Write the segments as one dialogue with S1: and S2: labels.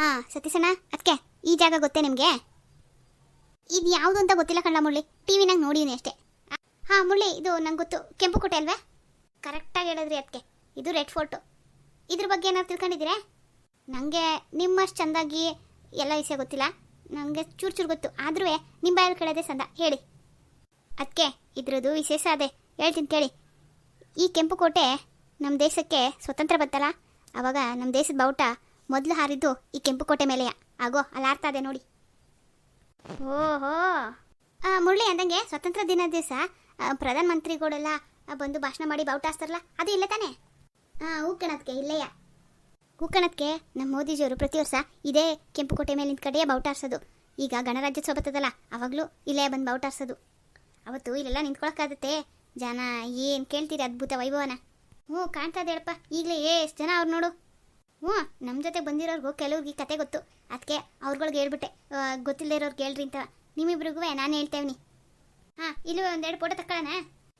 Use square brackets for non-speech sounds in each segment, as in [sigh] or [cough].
S1: ಹಾಂ ಸತೀಶಣ್ಣ ಅದಕ್ಕೆ ಈ ಜಾಗ ಗೊತ್ತೇ ನಿಮಗೆ? ಇದು ಯಾವುದು ಅಂತ ಗೊತ್ತಿಲ್ಲ ಕಣ್ಣ ಮುಳ್ಳಿ ಟಿ ವಿನಾಗ ನೋಡಿದೀನಿ ಅಷ್ಟೇ. ಹಾಂ ಮುಳ್ಳಿ ಇದು ನಂಗೆ ಗೊತ್ತು. ಕೆಂಪು ಕೋಟೆ ಅಲ್ವೇ? ಕರೆಕ್ಟಾಗಿ ಹೇಳಿದ್ರಿ ಅದಕ್ಕೆ ಇದು ರೆಡ್ ಫೋರ್ಟು ಇದ್ರ ಬಗ್ಗೆ ಏನಾದ್ರು ತಿಳ್ಕೊಂಡಿದ್ದೀರಾ? ನನಗೆ ನಿಮ್ಮಷ್ಟು ಚೆಂದಾಗಿ ಎಲ್ಲ ವಿಷಯ ಗೊತ್ತಿಲ್ಲ. ನನಗೆ ಚೂರು ಚೂರು ಗೊತ್ತು. ಆದ್ರೂ ನಿಮ್ಮ ಬಾಯಲ್ಲಿ ಕೇಳೋದೇ ಸಂದ. ಹೇಳಿ. ಅದಕ್ಕೆ ಇದ್ರದ್ದು ವಿಶೇಷ ಅದೇ. ಹೇಳ್ತೀನಿ ಕೇಳಿ. ಈ ಕೆಂಪು ಕೋಟೆ ನಮ್ಮ ದೇಶಕ್ಕೆ ಸ್ವತಂತ್ರ ಬತ್ತಲ್ಲ ಆವಾಗ ನಮ್ಮ ದೇಶದ ಬಾವುಟ ಮೊದಲು ಹಾರಿದ್ದು ಈ ಕೆಂಪು ಕೋಟೆ ಮೇಲೆಯ ಆಗೋ ಇದೆ ನೋಡಿ. ಓಹೋ. ಮುರಳಿ ಅಂದಂಗೆ ಸ್ವತಂತ್ರ ದಿನ ದಿವಸ ಪ್ರಧಾನ ಮಂತ್ರಿಗಳೆಲ್ಲ ಬಂದು ಭಾಷಣ ಮಾಡಿ ಬಾವುಟ ಹಾಸ್ತಾರಲ್ಲ, ಅದು ಇಲ್ಲ ತಾನೆ? ಹಾಂ ಹೂ ಇಲ್ಲಯ್ಯ ಇಲ್ಲೆಯ? ಹೂ ಕಣದ್ಕೆ ನಮ್ಮ ಮೋದಿಜಿಯವರು ಪ್ರತಿ ವರ್ಷ ಇದೇ ಕೆಂಪು ಕೋಟೆ ಮೇಲೆ ನಿಂತ್ಕಡೆಯೇ ಬಾವುಟ ಹಾರಿಸೋದು. ಈಗ ಗಣರಾಜ್ಯೋತ್ಸವ ಬರ್ತದಲ್ಲ, ಅವಾಗಲೂ ಇಲ್ಲೇ ಬಂದು ಬಾವುಟ ಹಾರ್ಸೋದು. ಅವತ್ತು ಇಲ್ಲೆಲ್ಲ ನಿಂತ್ಕೊಳಕ್ಕಾಗತ್ತೆ. ಜನ ಏನು ಕೇಳ್ತೀರಿ ಅದ್ಭುತ ವೈಭವನ. ಹ್ಞೂ, ಕಾಣ್ತಾ ಹೇಳಪ್ಪ ಈಗಲೇ ಎಷ್ಟು ಜನ ಅವ್ರು ನೋಡು. ಹ್ಞೂ ನಮ್ಮ ಜೊತೆ ಬಂದಿರೋರ್ಗು ಕೆಲವ್ರಿಗೆ ಕತೆ ಗೊತ್ತು. ಅದಕ್ಕೆ ಅವ್ರುಗಳ್ಗೆ ಹೇಳ್ಬಿಟ್ಟೆ. ಗೊತ್ತಿಲ್ಲದೆ ಇರೋರ್ಗೆ ಹೇಳ್ರಿ ಅಂತ. ನಿಮ್ಮಿಬ್ರಿಗೂ ನಾನು ಹೇಳ್ತೇವ್ನಿ. ಹಾಂ, ಇಲ್ಲಿ ಒಂದೆರಡು ಫೋಟೋ ತಕ್ಕೊಳ್ಳೋಣ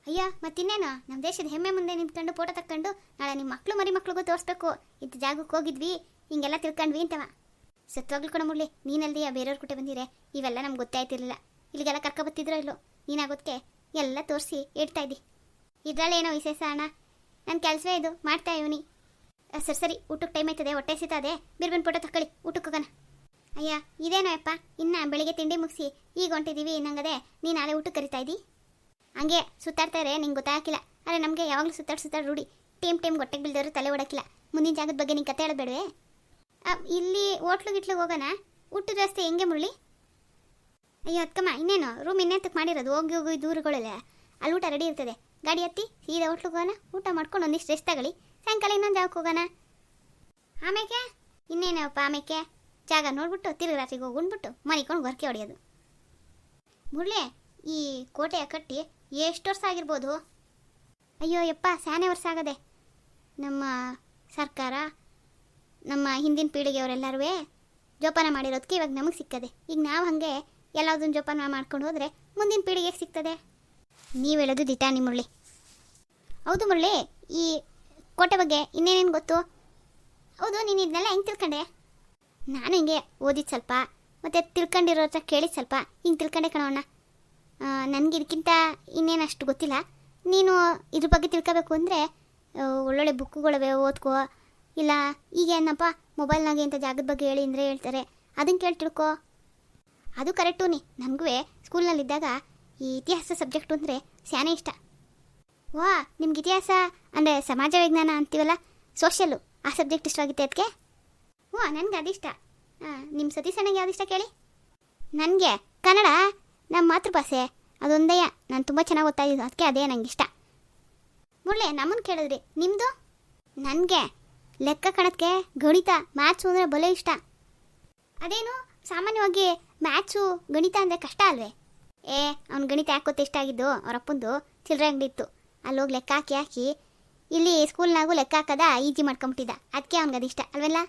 S1: ಅಯ್ಯ, ಮತ್ತಿನ್ನೇನು? ನಮ್ಮ ದೇಶದ ಹೆಮ್ಮೆ ಮುಂದೆ ನಿಂತ್ಕೊಂಡು ಫೋಟೋ ತಕ್ಕೊಂಡು ನಾಳೆ ನಿಮ್ಮ ಮಕ್ಕಳು ಮರಿ ಮಕ್ಳಿಗೂ ತೋರಿಸ್ಬೇಕು. ಇದ್ದ ಜಾಗಕ್ಕೆ ಹೋಗಿದ್ವಿ, ಹಿಂಗೆಲ್ಲ ತಿಳ್ಕೊಂಡ್ವಿ ಅಂತವ. ಸತ್ವಾಗ್ಲು ಕೂಡ ಮುಳ್ಳಿ ನೀನಲ್ಲಿ ಬೇರೆಯವ್ರ ಕುಟೆ ಬಂದಿರೆ? ಇವೆಲ್ಲ ನಮ್ಗೆ ಗೊತ್ತಾಯ್ತಿರ್ಲಿಲ್ಲ. ಇಲ್ಲಿಗೆಲ್ಲ ಕರ್ಕೊಬತ್ತಿದ್ರೋ ಇಲ್ಲೋ? ನೀನಾಗೋದಕ್ಕೆ ಎಲ್ಲ ತೋರಿಸಿ ಇಡ್ತಾ ಇದ್ದಿ. ಇದ್ರಲ್ಲಿ ಏನೋ ವಿಶೇಷ ಅಣ್ಣ? ನನ್ನ ಕೆಲಸವೇ ಇದು, ಮಾಡ್ತಾ ಇವನಿ. ಸರಿ ಸರಿ, ಊಟಕ್ಕೆ ಟೈಮ್ ಆಯ್ತದೆ, ಹೊಟ್ಟೆ ಸಿತಾದೆ ಬಿರ್ಬಿನ್ ಫೋಟೋ ತಕೊಳ್ಳಿ ಊಟಕ್ಕೆ ಹೋಗೋಣ. ಅಯ್ಯ, ಇದೇನೋ ಅಪ್ಪ ಇನ್ನ ಬೆಳಿಗ್ಗೆ ತಿಂಡಿ ಮುಗಿಸಿ, ಈಗ ಹೊಂಟಿದ್ದೀವಿ ನಂಗದೆ ನೀನು ನಾಳೆ ಊಟಕ್ಕೆ ಕರಿತಾ ಇದ್ದಿ? ಹಂಗೆ ಸುತ್ತಾಡ್ತಾರೆ ನಿಂಗೆ ಗೊತ್ತಾಗಿಲ್ಲ ಅರೆ ನಮಗೆ ಯಾವಾಗಲೂ ಸುತ್ತಾಡಿ ಸುತ್ತಾಡಿ ರೂಢಿ. ಟೀಮ್ ಟೀಮ್ ಹೊಟ್ಟೆಗೆ ಬಿಲ್ದವರು ತಲೆ ಓಡಕ್ಕಿಲ್ಲ ಮುಂದಿನ ಜಾಗದ ಬಗ್ಗೆ ನಿಂಗೆ ಕತೆ ಹೇಳಬೇಡವೆ ಇಲ್ಲಿ ಹೋಟ್ಲು ಗಿಟ್ಲಿಗೆ ಹೋಗೋಣ. ಊಟದ ವ್ಯವಸ್ಥೆ ಹೆಂಗೆ ಮುರಳಿ? ಅಯ್ಯೋ, ಅತ್ಕಮ್ಮ, ಇನ್ನೇನು? ರೂಮ್ ಇನ್ನೆಂತಕ್ಕೆ ಮಾಡಿರೋದು, ಹೋಗಿ ಹೋಗಿ ದೂರಗಳಲ್ಲ. ಅಲ್ಲಿ ಊಟ ರೆಡಿ ಇರ್ತದೆ. ಗಾಡಿ ಹತ್ತಿ, ಸೀದಾ ಹೋಟ್ಲಿಗೆ ಹೋಗೋಣ. ಊಟ ಮಾಡ್ಕೊಂಡು ಒಂದಿಷ್ಟು ರೆಸ್ಟ್ ತಗೊಳ್ಳಿ. ಸಾಯಂಕಾಲ ಇನ್ನೊಂದು ಜಾಗಕ್ಕೆ ಹೋಗೋಣ. ಆಮೇಕೆ? ಇನ್ನೇನಪ್ಪ ಆಮೇಕೆ? ಜಾಗ ನೋಡ್ಬಿಟ್ಟು ತಿರುಗಿ ರಾತ್ರಿಗೆ ಹೋಗಿ ಉಂಡ್ಬಿಟ್ಟು ಮನಿಕೊಂಡು ಗೊರಕೆ ಹೊಡೆಯೋದು. ಮುರಳಿ, ಈ ಕೋಟೆಯ ಕಟ್ಟಿ ಎಷ್ಟು ವರ್ಷ ಆಗಿರ್ಬೋದು? ಅಯ್ಯೋ, ಯಪ್ಪ ಸ್ಯಾನೆ ವರ್ಷ ಆಗದೆ. ನಮ್ಮ ಸರ್ಕಾರ, ನಮ್ಮ ಹಿಂದಿನ ಪೀಳಿಗೆಯವರೆಲ್ಲರೂ ಜೋಪಾನ ಮಾಡಿರೋದಕ್ಕೆ ಇವಾಗ ನಮಗೆ ಸಿಕ್ಕದೆ. ಈಗ ನಾವು ಹಾಗೆ ಎಲ್ಲದನ್ನು ಜೋಪಾನ ಮಾಡ್ಕೊಂಡು ಹೋದರೆ ಮುಂದಿನ ಪೀಳಿಗೆಗೆ ಸಿಗ್ತದೆ. ನೀವು ಹೇಳೋದು ದಿಟಾ ಮುರಳಿ. ಹೌದು ಮುರಳಿ, ಈ ಕೋಟೆ ಬಗ್ಗೆ ಇನ್ನೇನೇನು ಗೊತ್ತು? ಹೌದು, ನೀನು ಇದನ್ನೆಲ್ಲ ಹೆಂಗೆ ತಿಳ್ಕೊಂಡೆ? ನಾನು ಹಿಂಗೆ ಓದಿದ್ದು ಸ್ವಲ್ಪ, ಮತ್ತು ತಿಳ್ಕೊಂಡಿರೋ ಹತ್ರ ಕೇಳಿ ಸ್ವಲ್ಪ, ಹಿಂಗೆ ತಿಳ್ಕೊಂಡೆ ಕಣವಣ್ಣ ನನಗೆ ಇದಕ್ಕಿಂತ ಇನ್ನೇನು ಅಷ್ಟು ಗೊತ್ತಿಲ್ಲ. ನೀನು ಇದ್ರ ಬಗ್ಗೆ ತಿಳ್ಕೊಬೇಕು ಅಂದರೆ ಒಳ್ಳೊಳ್ಳೆ ಬುಕ್ಕುಗಳವೆ ಓದ್ಕೋ. ಇಲ್ಲ ಈಗ ಏನಪ್ಪ ಮೊಬೈಲ್ನಾಗೆ ಇಂಥ ಜಾಗದ ಬಗ್ಗೆ ಹೇಳಿ ಅಂದರೆ ಹೇಳ್ತಾರೆ. ಅದನ್ನು ಕೇಳಿ ತಿಳ್ಕೊ. ಅದು ಕರೆಕ್ಟು ನೀ. ನಮಗೂ ಸ್ಕೂಲ್ನಲ್ಲಿದ್ದಾಗ ಈ ಇತಿಹಾಸ ಸಬ್ಜೆಕ್ಟು ಅಂದರೆ ಸ್ಯಾನೇ ಇಷ್ಟ. ವಾ, ನಿಮ್ಗೆ ಇತಿಹಾಸ, ಅಂದರೆ ಸಮಾಜ ವಿಜ್ಞಾನ ಅಂತೀವಲ್ಲ ಸೋಷಿಯಲು ಆ ಸಬ್ಜೆಕ್ಟ್ ಇಷ್ಟ ಆಗಿತ್ತೆ ಅದಕ್ಕೆ ಹ್ಞೂ ನನಗೆ ಅದಿಷ್ಟ. ಹಾಂ ನಿಮ್ಮ ಸತೀಶ್ ಅಣ್ಣಗೆ ಯಾವ್ದು ಇಷ್ಟ ಕೇಳಿ? ನನಗೆ? ಕನ್ನಡ? ನಮ್ಮ ಮಾತೃಭಾಷೆ. ಅದೊಂದೇ, ನಾನು ತುಂಬ ಚೆನ್ನಾಗಿ ಓದ್ತಾಯಿದ್ದು ಅದಕ್ಕೆ ಅದೇ ನಂಗೆ ಇಷ್ಟ. ಮುರಳಿ ನಮ್ಮನ್ನು ಕೇಳಿದ್ರಿ. ನಿಮ್ಮದು ನನಗೆ? ಲೆಕ್ಕ ಕಣಕ್ಕೆ ಗಣಿತ ಮ್ಯಾಥ್ಸು ಅಂದರೆ ಬಲೆ ಇಷ್ಟ. ಅದೇನು? ಸಾಮಾನ್ಯವಾಗಿ ಮ್ಯಾಥ್ಸು ಗಣಿತ ಅಂದರೆ ಕಷ್ಟ ಅಲ್ವೇ? ಏ, ಅವ್ನು ಗಣಿತ ಯಾಕೆ ಗೊತ್ತಿಷ್ಟ ಆಗಿದ್ದು? ಅವರಪ್ಪಂದು ಚಿಲ್ಲರೆ ಅಂಗಡಿ ಇತ್ತು. ಅಲ್ಲಿ ಹೋಗಿ ಲೆಕ್ಕ ಹಾಕಿ ಹಾಕಿ ಇಲ್ಲಿ ಸ್ಕೂಲ್ನಾಗೂ ಲೆಕ್ಕ ಹಾಕದ, ಈಜಿ ಮಾಡ್ಕೊಂಬಿಟ್ಟಿದ್ದ. ಅದಕ್ಕೆ ಅವ್ನಿಗೆ ಅದಿಷ್ಟ ಅಲ್ವಲ್ಲ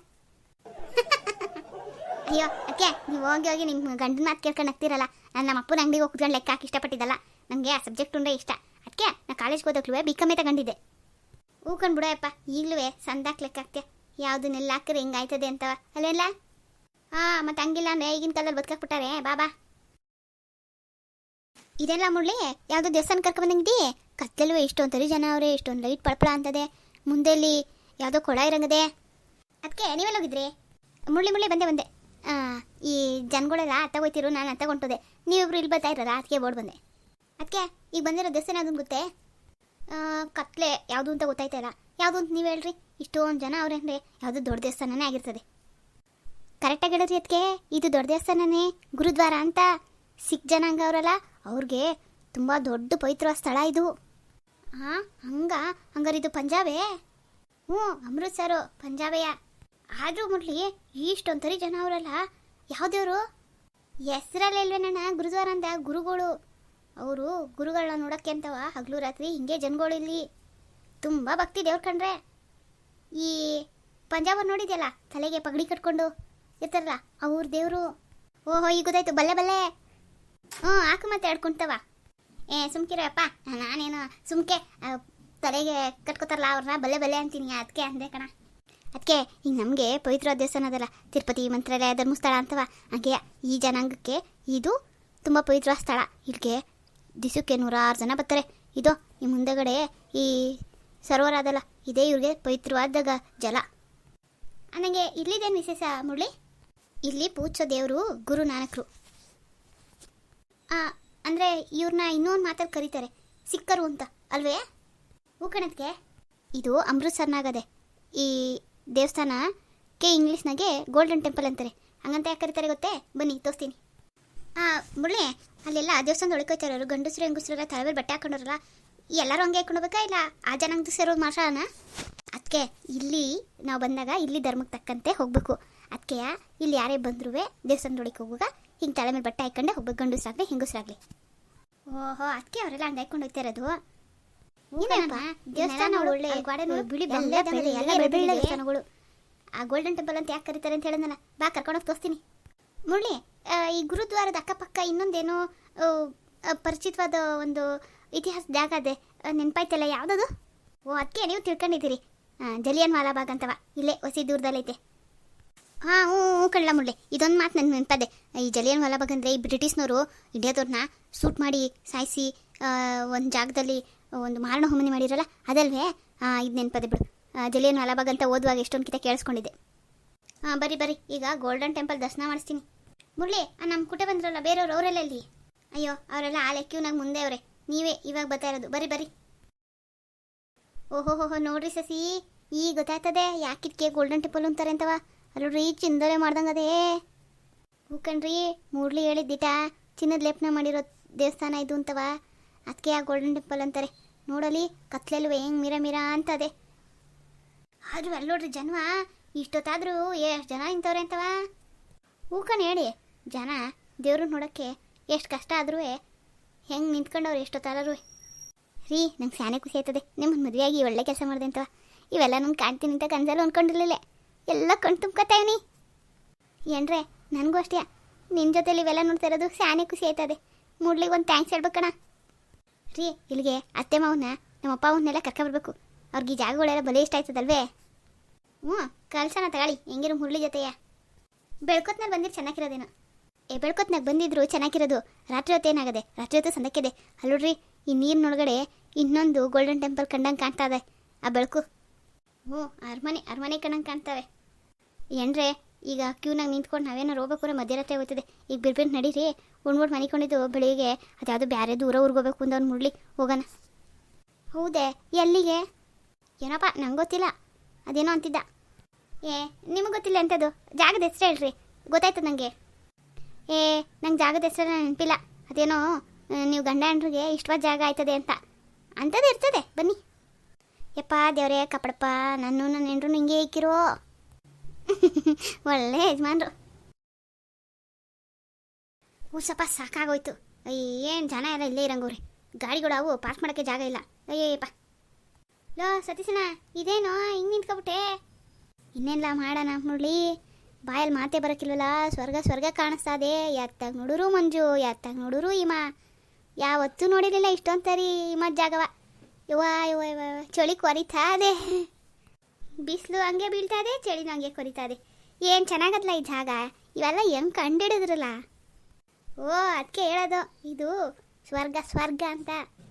S1: [laughs] ಅಯ್ಯೋ ಅದಕ್ಕೆ ನೀವು ಹೋಗಿ ಹೋಗಿ ನಿಮ್ಮ ಗಂಡನ ಮಾತು ಕೇಳ್ಕೊಂಡು ಹಾಕ್ತಿರಲ್ಲ ನಾನು ನಮ್ಮ ಅಪ್ಪನ ಅಂಗಡಿಗೆ ಹೋಗ್ಕೊಂಡು ಲೆಕ್ಕ ಹಾಕಿ ಇಷ್ಟಪಟ್ಟಿದ್ದಲ್ಲ. ನನಗೆ ಆ ಸಬ್ಜೆಕ್ಟ್ ಅಂದ್ರೆ ಇಷ್ಟ. ಅದಕ್ಕೆ ನಾನು ಕಾಲೇಜ್ಗೆ ಹೋದಾಗ್ಲೂ ಬಿ ಕಮ್ಮಿ ತಗೊಂಡಿದ್ದೆ. ಹೂಕೊಂಡು ಬಿಡೋಯಪ್ಪ ಈಗಲೂ ಸಂದಾಕ್ ಲೆಕ್ಕ ಹಾಕ್ತೀಯ? ಯಾವುದನ್ನೆಲ್ಲ ಹಾಕಿದ್ರೆ ಹಿಂಗಾಯ್ತದೆ ಅಂತವ. ಅಲ್ಲೆಲ್ಲ ಹಾಂ ಮತ್ತೆ ಹಂಗಿಲ್ಲ ಅಂದರೆ ಈಗಿನ ಕಾಲದಲ್ಲಿ ಬದುಕಾಕ್ಬಿಟ್ಟಾರೆ ಬಾಬಾ ಇದೆಲ್ಲ ಮುಳ್ಳಿ ಯಾವುದೋ ದೇವಸ್ಥಾನ ಬಂದಂಗಿದೆ? ಕತ್ತಲುವೆ ಇಷ್ಟೊಂದು ಜನ ಅವರೇ, ಇಷ್ಟೊಂದು ಲೈಟ್ ಪಳಪಳ ಅಂತದೆ. ಮುಂದೆಲ್ಲಿ ಯಾವುದೋ ಕೊಳ ಇರಂಗದೆ. ಅದಕ್ಕೆ ನೀವೆಲ್ಲ ಹೋಗಿದ್ರಿ ಮುಳ್ಳಿ ಮುಳ್ಳಿ ಬಂದೆ. ಬಂದೆ ಈ ಜನಗಳೆಲ್ಲ ತಗೋಯ್ತಿರು, ನಾನು ತಗೊಂಟದೆ ನೀವಿಬ್ರು ಇಲ್ಲಿ ಬರ್ತಾ ಇರಲ್ಲ ಅದಕ್ಕೆ ಓಡ್ ಬಂದೆ. ಅದಕ್ಕೆ ಈಗ ಬಂದಿರೋ ದೇವಸ್ಥಾನ ಅದನ್ನು ಗೊತ್ತೇ? ಕತ್ಲೆ ಯಾವುದು ಅಂತ ಗೊತ್ತಾಯ್ತಾ ಇಲ್ಲ. ಯಾವುದು ಅಂತ ನೀವು ಹೇಳ್ರಿ. ಇಷ್ಟೊಂದು ಜನ ಅವ್ರೆ ಅಂದರೆ ಯಾವುದು ದೊಡ್ಡ ದೇವಸ್ಥಾನನೇ ಆಗಿರ್ತದೆ. ಕರೆಕ್ಟಾಗಿ ಹೇಳಿದ್ರಿ ಅದಕ್ಕೆ ಇದು ದೊಡ್ಡ ದೇವಸ್ಥಾನನೇ? ಗುರುದ್ವಾರ ಅಂತ? ಸಿಖ್ ಜನಾಂಗ ಅವರಲ್ಲ ಅವ್ರಿಗೆ ತುಂಬ ದೊಡ್ಡ ಪವಿತ್ರ ಸ್ಥಳ ಇದು. ಹಾಂ ಹಂಗ, ಹಂಗಾರೆ ಇದು ಪಂಜಾಬೇ? ಹ್ಞೂ ಅಮೃತ್ಸರು ಪಂಜಾಬೆಯ. ಆದರೂ ಮುರಳಿ ಇಷ್ಟೊಂಥರಿ ಜನ ಅವರಲ್ಲ. ಯಾವ ದೇವರು ಹೆಸ್ರಲ್ಲಿ ಇಲ್ವೇನಣ್ಣ ಗುರುದ್ವಾರ ಅಂದ ಗುರುಗಳು. ಅವರು ಗುರುಗಳನ್ನ ನೋಡೋಕ್ಕೆ ಅಂತವ, ಹಗಲು ರಾತ್ರಿ ಹಿಂಗೆ ಜನಗಳು ಇಲ್ಲಿ. ತುಂಬ ಭಕ್ತಿ ದೇವ್ರು ಕಂಡ್ರೆ. ಈ ಪಂಜಾಬ್ ನೋಡಿದ್ಯಲ್ಲ, ತಲೆಗೆ ಪಗಡಿ ಕಟ್ಕೊಂಡು ಇರ್ತಾರಲ್ಲ ಅವ್ರ ದೇವರು. ಓಹೋ, ಈಗ ಗೊತ್ತಾಯ್ತು, ಬಲ್ಲೆ ಬಲ್ಲೆ. ಹ್ಞೂ, ಹಾಕು ಮತ್ತೆ ಆಡ್ಕೊಂತವ ಏ ಸುಮ್ಕಿರಪ್ಪ ನಾನೇನು ಸುಮ್ಕೆ ತಲೆಗೆ ಕಟ್ಕೋತಾರಲ್ಲ ಅವ್ರನ್ನ, ಬಲ್ಲೆ ಬಲ್ಲೆ ಅಂತೀನಿ ಅದಕ್ಕೆ ಅಂದೆ ಕಣ. ಅದಕ್ಕೆ ಈಗ ನಮಗೆ ಪವಿತ್ರ ದೇವಸ್ಥಾನ ಅದಲ್ಲ, ತಿರುಪತಿ ಮಂತ್ರಾಲಯ ಧರ್ಮಸ್ಥಳ ಅಂತವ ಹಾಗೆ ಈ ಜನಾಂಗಕ್ಕೆ ಇದು ತುಂಬ ಪವಿತ್ರ ಸ್ಥಳ. ಇಲ್ಲಿಗೆ ದಿಸಕ್ಕೆ ನೂರಾರು ಜನ ಬರ್ತಾರೆ. ಇದು ಈ ಮುಂದೆಗಡೆ ಈ ಸರೋವರ ಅದಲ್ಲ, ಇದೇ ಇವ್ರಿಗೆ ಪವಿತ್ರವಾದ ಜಲ. ನನಗೆ ಇಲ್ಲಿದೇನು ವಿಶೇಷ ಮುರಳಿ? ಇಲ್ಲಿ ಪೂಜ ದೇವರು ಗುರು ನಾನಕರು. ಅಂದರೆ ಇವ್ರನ್ನ ಇನ್ನೊಂದು ಮಾತಲ್ಲಿ ಕರೀತಾರೆ. ಸಿಕ್ಕರು ಅಂತ, ಅಲ್ವೇ? ಹೂ ಇದು ಅಮೃತ್ಸರ್ನಾಗದೆ ಈ ದೇವಸ್ಥಾನ ಕೆ ಇಂಗ್ಲೀಷ್ನಾಗೆ ಗೋಲ್ಡನ್ ಟೆಂಪಲ್ ಅಂತಾರೆ. ಹಂಗಂತ ಯಾಕೆ ಕರೀತಾರೆ ಗೊತ್ತೇ? ಬನ್ನಿ, ತೋರಿಸ್ತೀನಿ. ಹಾಂ ಮುಳ್ಳೆ ಅಲ್ಲೆಲ್ಲ ದೇವಸ್ಥಾನದ ಒಳಕೋಯ್ತಾರೆ ಅವರು ಗಂಡಸರು, ಹೆಂಗಸರೆಲ್ಲ ತಲೆ ಬಟ್ಟೆ ಹಾಕೊಂಡವ್ರಲ್ಲ. ಎಲ್ಲರೂ ಹಂಗೆ ಹಾಕೊಂಡು ಇಲ್ಲ ಆ ಜನಾಂಗದ ಸೇರೋ ಮಾಷಾನ ಅದಕ್ಕೆ ಇಲ್ಲಿ ನಾವು ಬಂದಾಗ ಇಲ್ಲಿ ಧರ್ಮಕ್ಕೆ ತಕ್ಕಂತೆ ಹೋಗಬೇಕು. ಅದಕ್ಕೆ ಇಲ್ಲಿ ಯಾರೇ ಬಂದ್ರೂ ದೇವಸ್ಥಾನದೊಳಗೆ ಹೋಗುವಾಗ ಹಿಂಗೆ ತಲೆ ಮೇಲೆ ಬಟ್ಟೆ ಹಾಕೊಂಡೆ ಒಬ್ಬ ಗಂಡಸ್ರಾಗಲಿ ಹೆಂಗಸ್ರಾಗಲಿ. ಓಹೋ ಅದಕ್ಕೆ ಅವರೆಲ್ಲ ಹಂಗೆ ಹಾಕೊಂಡು ಹೋಗ್ತಾ ಇರೋದು ಏನಪ್ಪ ದೇವಸ್ಥಾನ ಒಳ್ಳೆ ಬಿಳಿ ದೇವಸ್ಥಾನಗಳು. ಆ ಗೋಲ್ಡನ್ ಟೆಂಪಲ್ ಅಂತ ಯಾಕೆ ಕರೀತಾರೆ ಅಂತ ಹೇಳಿದ್ನಲ್ಲ ಬಾ ಕರ್ಕೊಂಡೋಗಿ ತೋರಿಸ್ತೀನಿ. ಮುರಳಿ ಈ ಗುರುದ್ವಾರದ ಅಕ್ಕಪಕ್ಕ ಇನ್ನೊಂದೇನೋ ಪರಿಚಿತವಾದ ಒಂದು ಇತಿಹಾಸ ಜಾಗ ಅದೇ ನೆನಪಾಯ್ತಲ್ಲ ಯಾವುದದು? ಓ ಅದಕ್ಕೆ ನೀವು ತಿಳ್ಕೊಂಡಿದ್ದೀರಿ. ಜಲಿಯನ್ ವಾಲಾಬಾಗ್ ಅಂತವ ಇಲ್ಲೇ ಹೊಸಿ ದೂರದಲ್ಲೈತೆ. ಹಾಂ, ಹ್ಞೂ ಹ್ಞೂ ಕಳ್ಳ ಮುಳ್ಳೆ ಇದೊಂದು ಮಾತು ನನ್ನ ನೆನಪದೆ. ಈ ಜಲಿಯನ್ ಹೊಲ ಅಂದರೆ ಈ ಬ್ರಿಟಿಷ್ನವರು ಇಂಡಿಯಾದವ್ರನ್ನ ಸೂಟ್ ಮಾಡಿ ಸಾಯಿಸಿ ಒಂದು ಜಾಗದಲ್ಲಿ ಒಂದು ಮಾರಣ ಹೋಮನೆ ಮಾಡಿರಲ್ಲ ಅದಲ್ವೇ? ಹಾಂ ಇದು ನೆನಪದೆ ಬಿಡು. ಜಲಿಯನ್ ವಾಲಾಬಾಗ್ ಅಂತ ಓದುವಾಗ ಎಷ್ಟೊಂದು ಕಿತ ಕೇಳಿಸ್ಕೊಂಡಿದ್ದೆ. ಹಾಂ ಬರಿ ಬರಿ. ಈಗ ಗೋಲ್ಡನ್ ಟೆಂಪಲ್ ದರ್ಶನ ಮಾಡಿಸ್ತೀನಿ. ಮುರಳಿ ನಮ್ಮ ಕುಟೆ ಬಂದ್ರಲ್ಲ, ಬೇರೆಯವ್ರು ಅವರೆಲ್ಲ ಇಲ್ಲಿ ಅಯ್ಯೋ, ಅವರೆಲ್ಲ ಆ ಕ್ಯೂನಾಗ ಮುಂದೆ ಅವರೇ. ನೀವೇ ಇವಾಗ ಬರ್ತಾ ಇರೋದು. ಬರಿ ಬರಿ. ಓಹೋ ಹೋ ನೋಡ್ರಿ ಸಸಿ. ಈಗ ಗೊತ್ತಾಯ್ತದೆ, ಯಾಕಿದ್ಕೆ ಗೋಲ್ಡನ್ ಟೆಂಪಲ್ ಅಂತಾರೆ ಅಂತವ? ಅಲ್ರಿ ಚಿಂದನೆ ಮಾಡ್ದಂಗದೇ. ಹೂ ಕಣ್ರಿ ಮೂಡ್ಲಿ ಹೇಳಿದ್ದಿಟ, ಚಿನ್ನದ ಲೇಪನ ಮಾಡಿರೋ ದೇವಸ್ಥಾನ ಇದು ಅಂತವ. ಅದಕ್ಕೆ ಆ ಗೋಲ್ಡನ್ ಟೆಂಪಲ್ ಅಂತಾರೆ. ನೋಡಲಿ, ಕತ್ಲೆಲ್ವ, ಹೆಂಗೆ ಮೀರ ಮೀರ ಅಂತದೆ. ಆದರೂ ಅಲ್ಲಿ ನೋಡ್ರಿ ಜನ್ಮ ಇಷ್ಟೊತ್ತಾದರೂ ಎಷ್ಟು ಜನ ನಿಂತವ್ರೆ ಅಂತವ. ಹೂಕಣ್ ಹೇಳಿ, ಜನ ದೇವ್ರನ್ನ ನೋಡೋಕ್ಕೆ ಎಷ್ಟು ಕಷ್ಟ ಆದ್ರೂ ಹೆಂಗೆ ನಿಂತ್ಕೊಂಡವ್ರು ಎಷ್ಟೊತ್ತಾದ್ರೂ ರೀ, ನಂಗೆ ಸ್ಯಾನೆ ಖುಷಿ ಆಯ್ತದೆ ನಿಮ್ಮನ್ನು ಮದುವೆಯಾಗಿ ಒಳ್ಳೆ ಕೆಲಸ ಮಾಡಿದೆ ಅಂತವ. ಇವೆಲ್ಲ ನಂಗೆ ಕಾಣ್ತೀನಿ ಅಂತ ಕನ್ಸಲ್ಲಿ ಅಂದ್ಕೊಂಡಿರ್ಲಿಲ್ಲ ಎಲ್ಲ ಕಣ್ ತುಂಬ್ಕೊತಾವನಿ ಏನ್ರೆ, ನನಗೂ ಅಷ್ಟೇ. ನಿನ್ನ ಜೊತೆಲಿ ಇವೆಲ್ಲ ನೋಡ್ತಾ ಇರೋದು ಸ್ಯಾನೆ ಖುಷಿ ಆಯ್ತದೆ. ಮೂಡ್ಲಿಗೆ ಒಂದು ಥ್ಯಾಂಕ್ಸ್ ಹೇಳ್ಬೇಕಣ ರೀ, ಇಲ್ಲಿಗೆ ಅತ್ತೆ ಮಾವನ್ನ, ನಮ್ಮ ಅಪ್ಪ ಅವನ್ನೆಲ್ಲ ಕರ್ಕೊಬರ್ಬೇಕು. ಅವ್ರಿಗೆ ಈ ಜಾಗಗಳೆಲ್ಲ ಬಲೆ ಇಷ್ಟ ಆಯ್ತದಲ್ವೇ? ಹ್ಞೂ, ಕಳ್ಸೋಣ ತಗಾಳಿ ಹೆಂಗಿರೋ ಮುರಳಿ ಜೊತೆಯ. ಬೆಳ್ಕೊತ್ನಲ್ಲಿ ಬಂದಿರು ಚೆನ್ನಾಗಿರೋದೇನು. ಏ, ಬೆಳ್ಕೊತ್ನಾಗ ಬಂದಿದ್ರು ಚೆನ್ನಾಗಿರೋದು. ರಾತ್ರಿ ಹೊತ್ತು ಏನಾಗದೆ? ರಾತ್ರಿ ಹೊತ್ತು ಸಂದಕ್ಕಿದೆ. ಅಲ್ಲೋಡ್ರಿ, ಈ ನೀರಿನೊಳಗಡೆ ಇನ್ನೊಂದು ಗೋಲ್ಡನ್ ಟೆಂಪಲ್ ಕಂಡಂಗೆ ಕಾಣ್ತಾ ಇದೆ. ಆ ಬೆಳಕು. ಹ್ಞೂ ಅರಮನೆ ಅರಮನೆ ಕಣಂಗೆ ಕಾಣ್ತವೆ. ಏನ್ರೆ, ಈಗ ಕ್ಯೂನಾಗ ನಿಂತ್ಕೊಂಡು ನಾವೇನೋ ಹೋಗ್ಬೇಕು ಮಧ್ಯರಾತ್ರಿ ಹೋಗ್ತದೆ ಈಗ ಬಿರ್ಬಿರ್ ನಡೀರಿ. ಉಣ್ಬಿಟ್ಟು ಮನಿಕೊಂಡಿದ್ದು ಬೆಳಿಗ್ಗೆ ಅದ್ಯಾವುದು ಬೇರೆ ದೂರ ಹೋಗ್ಬೇಕು ಅಂತ ಅವ್ನು ಮುಡ್ಲಿ ಹೋಗೋಣ. ಹೌದೇ, ಎಲ್ಲಿಗೆ? ಏನಪ್ಪ, ನಂಗೆ ಗೊತ್ತಿಲ್ಲ. ಅದೇನೋ ಅಂತಿದ್ದ. ಏ, ನಿಮಗೆ ಗೊತ್ತಿಲ್ಲ ಎಂಥದ್ದು ಜಾಗದ ಹೆಸ್ರು ಹೇಳ್ರಿ. ಗೊತ್ತಾಯ್ತು ನನಗೆ ಏ, ನಂಗೆ ಜಾಗದ ಹೆಸರು ನೆನಪಿಲ್ಲ. ಅದೇನೋ ನೀವು ಗಂಡ ಹೆಂಡ್ರಿಗೆ ಇಷ್ಟವಾದ ಜಾಗ ಆಯ್ತದೆ ಅಂತ. ಅಂಥದ್ದು ಇರ್ತದೆ, ಬನ್ನಿ. ಯಪ್ಪ ದೇವ್ರೇ, ಕಪಡಪ್ಪ ನಾನು ನನ್ನ ಹೆಂಡ್ರು ನಿಂಗೆ ಇಕ್ಕಿರೋ. ಒಳ್ಳೆ ಯಜಮಾನ್ರು. ಹ್ಞೂ ಸಪ್ಪ ಸಾಕಾಗೋಯ್ತು. ಏನು ಜನ ಎಲ್ಲ ಇಲ್ಲೇ ಇರಂಗವ್ರಿ ಗಾಡಿಗಳು ಅವು ಪಾರ್ಕ್ ಮಾಡೋಕ್ಕೆ ಜಾಗ ಇಲ್ಲ. ಅಯ್ಯಪ್ಪ ಲೋ ಸತೀಶನ ಇದೇನೋ, ಹಿಂಗೆ ನಿಂತ್ಕೊಬಿಟ್ಟೆ. ಇನ್ನೆಲ್ಲ ಮಾಡೋಣ ಮುರಳಿ. ಬಾಯಲ್ಲಿ ಮಾತೇ ಬರೋಕ್ಕಿಲ್ವಲ್ಲ ಸ್ವರ್ಗ ಸ್ವರ್ಗ ಕಾಣಿಸ್ತಾ ಇದೆ. ಎತ್ತಾಗ ಮಂಜು ಎತ್ತಾಗ ನೋಡೋರು ಇಮ ಯಾವತ್ತೂ ನೋಡಿರಲಿಲ್ಲ ಇಷ್ಟೊಂದು ಸರಿ ಇಮ್ಮ ಜಾಗವ. ಯವ್ವ ಯವ್ವ ಯವ್ವ ಚಳಿ ಕೊರಿತಾದೆ ಬಿಸಿಲು ಹಂಗೆ ಬೀಳ್ತಾದೆ ಚಳಿನ ಹಂಗೆ ಕೊರಿತಾದೆ ಏನು ಚೆನ್ನಾಗದ್ಲ ಈ ಜಾಗ? ಇವೆಲ್ಲ ಹೆಂಗೆ ಕಂಡಿಡಿದ್ರಲ್ಲ? ಓ ಅದಕ್ಕೆ ಹೇಳೋದು. ಇದು ಸ್ವರ್ಗ ಸ್ವರ್ಗ ಅಂತ.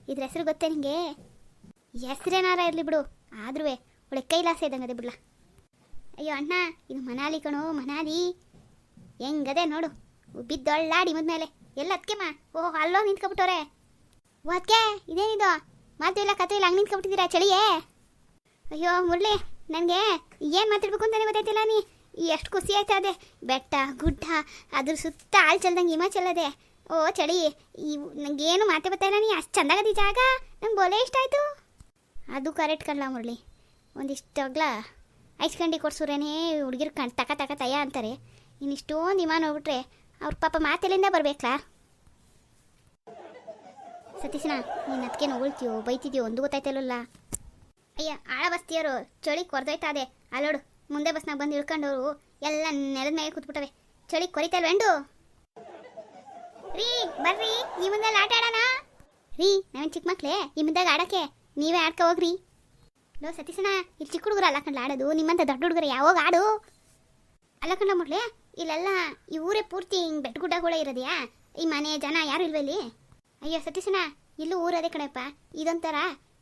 S1: ಇದ್ರ ಹೆಸರು ಗೊತ್ತೇ ನಿಂಗೆ? ಹೆಸ್ರೇನಾರ ಇರಲಿ ಬಿಡು. ಆದ್ರೂ ಒಳ್ಳೆ ಕೈಲಾಸ ಇದ್ದಂಗೆ ಅದೇ ಬಿಡ್ಲ. ಅಯ್ಯೋ, ಅಣ್ಣ, ಇದು ಮನಾಲಿ ಕಣೋ, ಮನಾಲಿ. ಹೆಂಗದೆ ನೋಡು. ಬಿದ್ದೊಳ್ಳಾಡಿ ಮುದ್ಮೇಲೆ. ಎಲ್ಲ ಅದಕ್ಕೆ ಮಾ. ಓ ಅಲ್ಲೋ ನಿಂತ್ಕೊಬಿಟ್ಟವ್ರೆ. ಓ ಅದಕ್ಕೆ ಇದೇನಿದು? ಮಾತು ಇಲ್ಲ ಕತೆ ಇಲ್ಲ ಹಂಗೆ ನಿಂತ್ಕೊಬಿಟ್ಟಿದ್ದೀರಾ ಚಳಿಯೇ? ಅಯ್ಯೋ, ಮುರಳಿ, ನನಗೆ ಏನು ಮಾತಾಡ್ಬೇಕು ಅಂತಲೇ ಗೊತ್ತಾಯ್ತಿಲ್ಲ ನೀ. ಎಷ್ಟು ಖುಷಿ ಆಯ್ತಾ ಅದೇ. ಬೆಟ್ಟ, ಗುಡ್ಡ, ಅದ್ರ ಸುತ್ತ ಆಳ್ ಚಲ್ದಂಗೆ ಹಿಮ ಚೆಲ್ಲದೆ. ಓ, ಚಳಿ, ಈ ನಂಗೇನು ಮಾತೆ ಬರ್ತಾಯಿಲ್ಲ ನೀ. ಅಷ್ಟು ಚಂದಾಗದಿ ಜಾಗ. ನಂಗೆ ಬೋಲೆ ಇಷ್ಟ ಆಯಿತು. ಅದು ಕರೆಕ್ಟ್ ಕಣ್ಣ ಮುರಳಿ. ಒಂದಿಷ್ಟಾಗ್ಲ ಐಸ್ ಕಂಡಿ ಕೊಡ್ಸೋರೇನೇ ಹುಡುಗಿರು ಕಣ್ ತಕ ತಕ ತಯ ಅಂತಾರೆ. ಇನ್ನಿಷ್ಟೊಂದು ಹಿಮ ನೋಡ್ಬಿಟ್ರೆ ಅವ್ರ ಪಾಪ ಮಾತೆಲ್ಲಿಂದ ಬರ್ಬೇಕಲ್ಲ ಸತೀಶನ ನೀನು ಅದಕ್ಕೆ ನೋಳ್ತೀಯೋ ಬೈತಿದ್ಯೋ ಒಂದು ಗೊತ್ತಾಯ್ತಲ್ಲ ಅಯ್ಯ, ಆಳ ಬಸ್ತಿಯರು ಚಳಿ ಕೊರ್ದೋಯ್ತಾದೆ ಅಲ್ಲೋಡು ಮುಂದೆ ಬಸ್ನಾಗ ಬಂದು ಇಳ್ಕೊಂಡವರು ಎಲ್ಲ ನೆಲದ ಮೇಲೆ ಕೂತ್ಬಿಟ್ಟವೆ. ಚಳಿ ಕೊರಿತಲ್ವೇಂಡು ರೀ, ಬರ್ರಿ, ಈ ಮುಂದೆ ಆಟ ಆಡೋಣ. ರೀ, ನಾವೇನು ಚಿಕ್ಕ ಮಕ್ಳೇ, ಈ ಮುಂದಾಗ ಆಡಕ್ಕೆ ನೀವೇ ಆಡ್ಕೊ ಹೋಗ್ರಿ. ಲೋ ಸತೀಶನ ಇಲ್ಲಿ ಚಿಕ್ಕ ಹುಡುಗರು ಅಲ್ಲ ಕಣ್ಲ ಆಡೋದು, ನಿಮ್ಮಂತ ದೊಡ್ಡ ಹುಡುಗರು ಯಾವಾಗ ಆಡು? ಅಲ್ಲ ಕಂಡ ಮುಡ್ಲೆ ಇಲ್ಲೆಲ್ಲ ಈ ಊರೇ ಪೂರ್ತಿ ಹಿಂಗೆ ಬೆಟ್ಟ ಗುಡ್ಡಗಳೇ ಇರೋದ್ಯಾ? ಈ ಮನೆ ಜನ ಯಾರು ಇಲ್ವೇ ಇಲ್ಲಿ? ಅಯ್ಯೋ ಸತೀಶನ ಇಲ್ಲೂ ಊರದೇ ಕಣಪ್ಪ. ಇದೊಂಥರ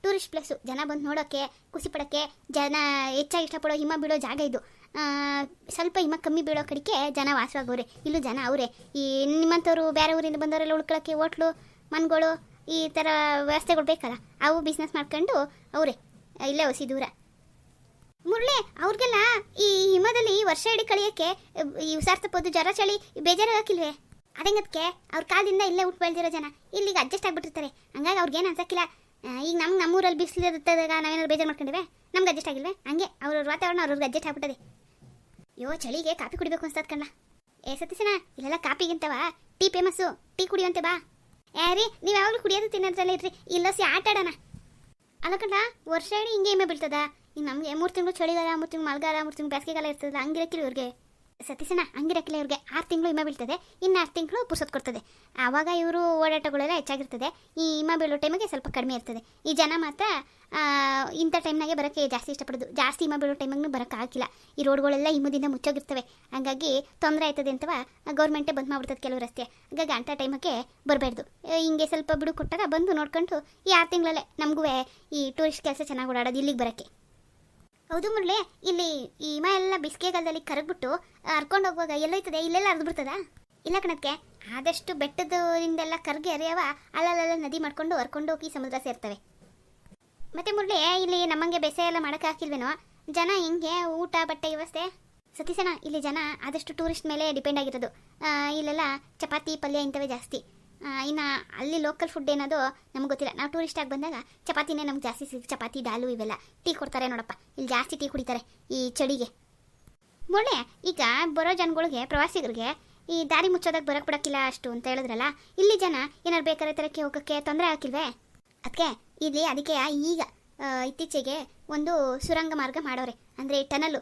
S1: ಟೂರಿಸ್ಟ್ ಪ್ಲೇಸು ಜನ ಬಂದು ನೋಡೋಕ್ಕೆ ಖುಷಿ ಪಡೋಕ್ಕೆ ಜನ ಹೆಚ್ಚಾಗಿ ಇಷ್ಟಪಡೋ ಹಿಮ ಬೀಳೋ ಜಾಗ ಇದು. ಸ್ವಲ್ಪ ಹಿಮ ಕಮ್ಮಿ ಬೀಳೋ ಕಡೆಗೆ ಜನ ವಾಸವಾಗೋರೆ. ಇಲ್ಲೂ ಜನ ಅವರೇ. ಈ ನಿಮ್ಮಂಥವ್ರು ಬೇರೆ ಊರಿಂದ ಬಂದವರೆಲ್ಲ ಉಳ್ಕೊಳ್ಳೋಕ್ಕೆ ಹೋಟ್ಲು, ಮನ್ಗಳು, ಈ ಥರ ವ್ಯವಸ್ಥೆಗಳು ಬೇಕಲ್ಲ? ಅವು ಬಿಸ್ನೆಸ್ ಮಾಡ್ಕೊಂಡು ಅವರೇ. ಇಲ್ಲೇ ಹೊಸಿ ದೂರ. ಮುರಳಿ, ಅವ್ರಿಗೆಲ್ಲ ಈ ಹಿಮದಲ್ಲಿ ವರ್ಷ ಇಡೀ ಕಳಿಯೋಕ್ಕೆ ಈ ಉಸಾರ್ ತಪ್ಪೋದು, ಜ್ವರ ಚಳಿ, ಬೇಜಾರಾಗಕ್ಕಿಲ್ವೇ? ಅದಂಗದಕ್ಕೆ ಅವ್ರ ಕಾಲದಿಂದ ಇಲ್ಲೇ ಹುಟ್ಟು ಬೆಳೆದಿರೋ ಜನ ಇಲ್ಲಿಗೆ ಅಡ್ಜಸ್ಟ್ ಆಗ್ಬಿಟ್ಟಿರ್ತಾರೆ. ಹಂಗಾಗಿ ಅವ್ರಿಗೇನು ಅನ್ಸಕ್ಕಿಲ್ಲ. ಈಗ ನಮ್ಗೆ ನಮ್ಮೂರಲ್ಲಿ ಬಿಸಿಲು ಇರ್ತದಾಗ ನಾವೇನಾದ್ರು ಬೇಜಾರು ಮಾಡ್ಕೊಂಡಿವೆ? ನಮ್ಗೆ ಅಡ್ಜಸ್ಟ್ ಆಗಿಲ್ವೇ? ಹಂಗೆ ಅವ್ರ ವಾತಾವರಣ ಅವ್ರಿಗೆ ಅಡ್ಜಸ್ಟ್ ಆಗ್ಬಿಟ್ಟದೆ. ಯೋ ಚಳಿಗೆ ಕಾಫಿ ಕುಡಿಬೇಕು ಅನ್ಸತ್ ಕಣ್ಣ ಏ ಸತೀಶನ ಇಲ್ಲೆಲ್ಲ ಕಾಪಿಗಿಂತವ ಟೀ ಫೇಮಸ್ಸು ಟೀ ಕುಡಿಯುವಂತೆ ಬಾ. ಏ, ರೀ, ನೀವು ಯಾವಾಗಲೂ ಕುಡಿಯೋದು ತಿನ್ನೋದ್ರಲ್ಲ ಇರ್ರಿ. ಇಲ್ಲೋಸಿ ಆಟ ಆಡೋಣ. ಅಲ್ಲ ಕಣ್ಣ ವರ್ಷ ಇಡೀ ಹಿಂಗೆ ಇಮೆ ಬೀಳ್ತದ? ಈಗ ನಮಗೆ ಮೂರು ತಿಂಗಳು ಚಳಿಗಾಲ, ಮೂರು ತಿಂಗಳು ಮಳೆಗಾಲ ಮೂರು ತಿಂಗಳು ಬೇಸಿಗೆಗಾಲ ಇರ್ತದಲ್ಲ ಹಂಗಿರಕ್ಕಿಲ್ಲ ಇವ್ರಿಗೆ? ಸತೀಶನ ಹಂಗಿರಕ್ಕಿಲ್ಲ ಇವ್ರಿಗೆ. ಆರು ತಿಂಗಳು ಹಿಮ ಬೀಳ್ತದೆ. ಇನ್ನು ಆರು ತಿಂಗಳು ಪುರ್ಸೊತ್ ಕೊಡ್ತದೆ. ಆವಾಗ ಇವರು ಓಡಾಟಗಳೆಲ್ಲ ಹೆಚ್ಚಾಗಿರ್ತದೆ. ಈ ಹಿಮ ಬೀಳೋ ಟೈಮಿಗೆ ಸ್ವಲ್ಪ ಕಡಿಮೆ ಇರ್ತದೆ. ಈ ಜನ ಮಾತ್ರ ಇಂಥ ಟೈಮ್ನಾಗೆ ಬರೋಕ್ಕೆ ಜಾಸ್ತಿ ಇಷ್ಟಪಡೋದು. ಜಾಸ್ತಿ ಹಿಮ ಬೀಳೋ ಟೈಮಿಗೂ ಬರೋಕ್ಕಾಗಿಲ್ಲ ಈ ರೋಡ್ಗಳೆಲ್ಲ ಹಿಮದಿಂದ ಮುಚ್ಚೋಗಿರ್ತವೆ. ಹಾಗಾಗಿ ತೊಂದರೆ ಆಯ್ತದೆ ಅಂತವ ಗೌರ್ಮೆಂಟೇ ಬಂದ್ ಮಾಡ್ಬಿಡ್ತದೆ ಕೆಲವು ರಸ್ತೆ. ಹಾಗಾಗಿ ಅಂಥ ಟೈಮಕ್ಕೆ ಬರಬಾರ್ದು. ಹಿಂಗೆ ಸ್ವಲ್ಪ ಬಿಡು ಕೊಟ್ಟಾಗ ಬಂದು ನೋಡ್ಕೊಂಡು ಈ ಆರು ತಿಂಗಳಲ್ಲೇ ನಮಗೂ ಈ ಟೂರಿಸ್ಟ್ ಕೆಲಸ ಚೆನ್ನಾಗಿ ಓಡಾಡೋದು ಇಲ್ಲಿಗೆ ಬರೋಕ್ಕೆ. ಹೌದು ಮುರಳಿ, ಇಲ್ಲಿ ಈ ಹಿಮ ಎಲ್ಲ ಬಿಸಿಗೆಗಾಲದಲ್ಲಿ ಕರಗ್ಬಿಟ್ಟು ಹರ್ಕೊಂಡು ಹೋಗುವಾಗ ಎಲ್ಲೋಯ್ತದೆ ಇಲ್ಲೆಲ್ಲ ಹರಿದು ಬಿಡ್ತದ? ಇಲ್ಲ ಕಣಕ್ಕೆ ಆದಷ್ಟು ಬೆಟ್ಟದಿಂದೆಲ್ಲ ಕರ್ಗಿ ಹರಿಯವ ಅಲ್ಲಲ್ಲ ನದಿ ಮಾಡ್ಕೊಂಡು ಹರ್ಕೊಂಡು ಹೋಗಿ ಸಮುದ್ರ ಸೇರ್ತವೆ. ಮತ್ತೆ ಮುರಳಿ, ಇಲ್ಲಿ ನಮ್ಮಂಗೆ ಬೇಸಾಯ ಎಲ್ಲ ಮಾಡಕ್ಕೆ ಹಾಕಿಲ್ವೇನೋ? ಜನ ಹೆಂಗೆ ಊಟ, ಬಟ್ಟೆ ವ್ಯವಸ್ಥೆ? ಸತೀಶನ ಇಲ್ಲಿ ಜನ ಆದಷ್ಟು ಟೂರಿಸ್ಟ್ ಮೇಲೆ ಡಿಪೆಂಡ್ ಆಗಿರೋದು. ಇಲ್ಲೆಲ್ಲ ಚಪಾತಿ, ಪಲ್ಯ ಇಂಥವೇ ಜಾಸ್ತಿ. ಇನ್ನು ಅಲ್ಲಿ ಲೋಕಲ್ ಫುಡ್ ಏನದು ನಮ್ಗೆ ಗೊತ್ತಿಲ್ಲ. ನಾವು ಟೂರಿಸ್ಟ್ ಆಗಿ ಬಂದಾಗ ಚಪಾತಿನೇ ನಮ್ಗೆ ಜಾಸ್ತಿ ಸಿಗ್ ಚಪಾತಿ, ದಾಲು ಇವೆಲ್ಲ. ಟೀ ಕೊಡ್ತಾರೆ ನೋಡಪ್ಪ. ಇಲ್ಲಿ ಜಾಸ್ತಿ ಟೀ ಕುಡಿತಾರೆ ಈ ಚಳಿಗೆ. ಮೊನ್ನೆ ಈಗ ಬರೋ ಜನಗಳಿಗೆ, ಪ್ರವಾಸಿಗರಿಗೆ ಈ ದಾರಿ ಮುಚ್ಚೋದಾಗ ಬರೋಕ್ ಬಿಡಕ್ಕಿಲ್ಲ ಅಷ್ಟು ಅಂತ ಹೇಳಿದ್ರಲ್ಲ, ಇಲ್ಲಿ ಜನ ಏನಾರು ಬೇಕಾದ್ರೆ ತರಕ್ಕೆ ಹೋಗೋಕ್ಕೆ ತೊಂದರೆ ಹಾಕಿಲ್ವೇ? ಅದಕ್ಕೆ ಇಲ್ಲಿ ಅದಕ್ಕೆ ಈಗ ಇತ್ತೀಚೆಗೆ ಒಂದು ಸುರಂಗ ಮಾರ್ಗ ಮಾಡೋರೆ. ಅಂದರೆ ಟನಲು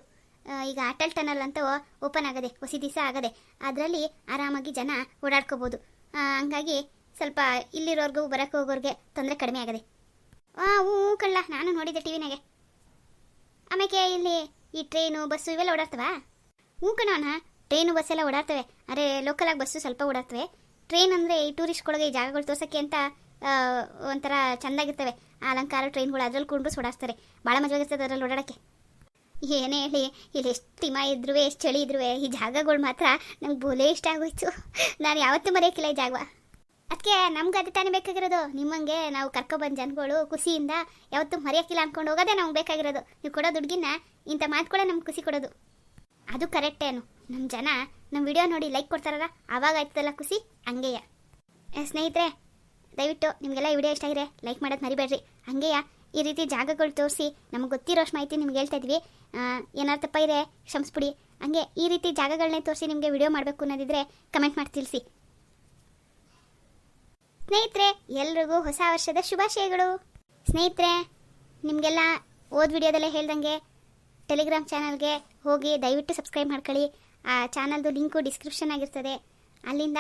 S1: ಈಗ ಅಟಲ್ ಟನಲ್ ಅಂತ ಓಪನ್ ಆಗದೆ, ಹೊಸ ದಿವಸ ಆಗದೆ, ಅದರಲ್ಲಿ ಆರಾಮಾಗಿ ಜನ ಓಡಾಡ್ಕೋಬೋದು. ಹಂಗಾಗಿ ಸ್ವಲ್ಪ ಇಲ್ಲಿರೋರ್ಗೂ ಬರಕ್ಕೆ ಹೋಗೋರಿಗೆ ತೊಂದರೆ ಕಡಿಮೆ ಆಗದೆ. ಹ್ಞೂ ಹ್ಞೂ ಕಳ್ಳ, ನಾನು ನೋಡಿದ್ದೆ ಟಿ ವಿನಾಗೆ. ಆಮೇಲೆ ಇಲ್ಲಿ ಈ ಟ್ರೈನು, ಬಸ್ಸು ಇವೆಲ್ಲ ಓಡಾಡ್ತವ? ಹೂ ಕಣವನ ಟ್ರೈನು ಬಸ್ ಎಲ್ಲ ಓಡಾಡ್ತವೆ. ಅರೆ ಲೋಕಲಾಗಿ ಬಸ್ಸು ಸ್ವಲ್ಪ ಓಡಾಡ್ತವೆ. ಟ್ರೈನ್ ಅಂದರೆ ಈ ಟೂರಿಸ್ಟ್ಗಳಿಗೆ ಈ ಜಾಗಗಳು ತೋರ್ಸೋಕ್ಕೆ ಅಂತ ಒಂಥರ ಚೆಂದಾಗಿರ್ತವೆ. ಅಲಂಕಾರ ಟ್ರೈನ್ಗಳು ಅದ್ರಲ್ಲಿ ಕುಂಡ್ರು ಓಡಾಡ್ತಾರೆ. ಭಾಳ ಮಜವಾಗಿರ್ತದೆ ಅದ್ರಲ್ಲಿ ಓಡಾಡೋಕ್ಕೆ. ಏನೇ ಹೇಳಿ, ಇಲ್ಲಿ ಎಷ್ಟು ಹಿಮ ಇದ್ರೂ, ಎಷ್ಟು ಚಳಿ ಇದ್ರೂ, ಈ ಜಾಗಗಳು ಮಾತ್ರ ನಂಗೆ ಬೋಲೇ ಇಷ್ಟ ಆಗೋಯ್ತು. ನಾನು ಯಾವತ್ತೂ ಮರೆಯೋಕ್ಕಿಲ್ಲ ಈ ಜಾಗ. ಅದಕ್ಕೆ ನಮ್ಗೆ ಅದು ತಾನೇ ಬೇಕಾಗಿರೋದು. ನಿಮ್ಮಂಗೆ ನಾವು ಕರ್ಕೊಬಂದು ಜನಗಳು ಖುಷಿಯಿಂದ ಯಾವತ್ತೂ ಮರೆಯೋಕ್ಕಿಲ್ಲ ಅಂದ್ಕೊಂಡು ಹೋಗೋದೇ ನಮ್ಗೆ ಬೇಕಾಗಿರೋದು. ನೀವು ಕೊಡೋ ದುಡ್ಗಿನ ಇಂಥ ಮಾತು ಕೂಡ ನಮ್ಗೆ ಖುಷಿ ಕೊಡೋದು. ಅದು ಕರೆಕ್ಟೇನು ನಮ್ಮ ಜನ ನಮ್ಮ ವಿಡಿಯೋ ನೋಡಿ ಲೈಕ್ ಕೊಡ್ತಾರಲ್ಲ? ಆವಾಗ ಆಯ್ತದಲ್ಲ ಖುಷಿ? ಹಂಗೆಯ? ಸ್ನೇಹಿತರೆ, ದಯವಿಟ್ಟು ನಿಮಗೆಲ್ಲ ಈ ವಿಡಿಯೋ ಇಷ್ಟ ಆಗಿದೆ ಲೈಕ್ ಮಾಡೋದು ಮರಿಬೇಡ್ರಿ. ಹಂಗೆಯ? ಈ ರೀತಿ ಜಾಗಗಳು ತೋರಿಸಿ ನಮಗೆ ಗೊತ್ತಿರೋಷ್ಟು ಮಾಹಿತಿ ನಿಮ್ಗೆ ಹೇಳ್ತಾ ಇದ್ವಿ. ಏನಾರು ತಪ್ಪ ಇದೆ ಕ್ಷಮಿಸ್ಬಿಡಿ ಹಂಗೆ ಈ ರೀತಿ ಜಾಗಗಳನ್ನೇ ತೋರಿಸಿ ನಿಮಗೆ ವಿಡಿಯೋ ಮಾಡಬೇಕು ಅನ್ನೋದಿದ್ರೆ ಕಮೆಂಟ್ ಮಾಡಿ ತಿಳಿಸಿ. ಸ್ನೇಹಿತರೆ, ಎಲ್ರಿಗೂ ಹೊಸ ವರ್ಷದ ಶುಭಾಶಯಗಳು. ಸ್ನೇಹಿತರೆ, ನಿಮಗೆಲ್ಲ ಓದ್ ವಿಡಿಯೋದಲ್ಲೇ ಹೇಳ್ದಂಗೆ ಟೆಲಿಗ್ರಾಮ್ ಚಾನಲ್ಗೆ ಹೋಗಿ ದಯವಿಟ್ಟು ಸಬ್ಸ್ಕ್ರೈಬ್ ಮಾಡ್ಕೊಳ್ಳಿ. ಆ ಚಾನಲ್ದು ಲಿಂಕು ಡಿಸ್ಕ್ರಿಪ್ಷನ್ ಆಗಿರ್ತದೆ. ಅಲ್ಲಿಂದ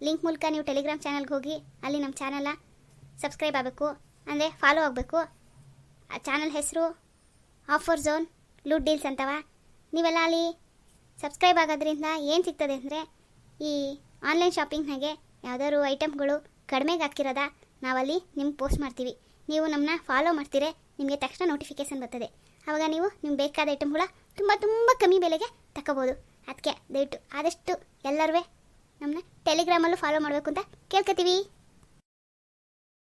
S1: ಲಿಂಕ್ ಮೂಲಕ ನೀವು ಟೆಲಿಗ್ರಾಮ್ ಚಾನಲ್ಗೆ ಹೋಗಿ, ಅಲ್ಲಿ ನಮ್ಮ ಚಾನಲ್ನ ಸಬ್ಸ್ಕ್ರೈಬ್ ಆಗಬೇಕು. ಅಂದರೆ ಫಾಲೋ ಆಗಬೇಕು. ಆ ಚಾನಲ್ ಹೆಸರು ಆಫರ್ ಝೋನ್ ಲೂಟ್ ಡೀಲ್ಸ್ ಅಂತವ? ನೀವೆಲ್ಲ ಅಲ್ಲಿ ಸಬ್ಸ್ಕ್ರೈಬ್ ಆಗೋದ್ರಿಂದ ಏನು ಸಿಗ್ತದೆ ಅಂದರೆ ಈ ಆನ್ಲೈನ್ ಶಾಪಿಂಗ್ನಾಗೆ ಯಾವ್ದಾದ್ರು ಐಟಮ್ಗಳು ಕಡಿಮೆಗೆ ಹಾಕಿರೋದ ನಾವಲ್ಲಿ ನಿಮ್ಗೆ ಪೋಸ್ಟ್ ಮಾಡ್ತೀವಿ. ನೀವು ನಮ್ಮನ್ನ ಫಾಲೋ ಮಾಡ್ತೀರಿ, ನಿಮಗೆ ತಕ್ಷಣ ನೋಟಿಫಿಕೇಶನ್ ಬರ್ತದೆ. ಆವಾಗ ನೀವು ನಿಮ್ಗೆ ಬೇಕಾದ ಐಟಮ್ಗಳ ತುಂಬ ತುಂಬ ಕಮ್ಮಿ ಬೆಲೆಗೆ ತಗೋಬೋದು ಅದಕ್ಕೆ ದಯವಿಟ್ಟು ಆದಷ್ಟು ಎಲ್ಲರೂ ನಮ್ಮನ್ನ ಟೆಲಿಗ್ರಾಮಲ್ಲೂ ಫಾಲೋ ಮಾಡಬೇಕು ಅಂತ ಕೇಳ್ಕೊತೀವಿ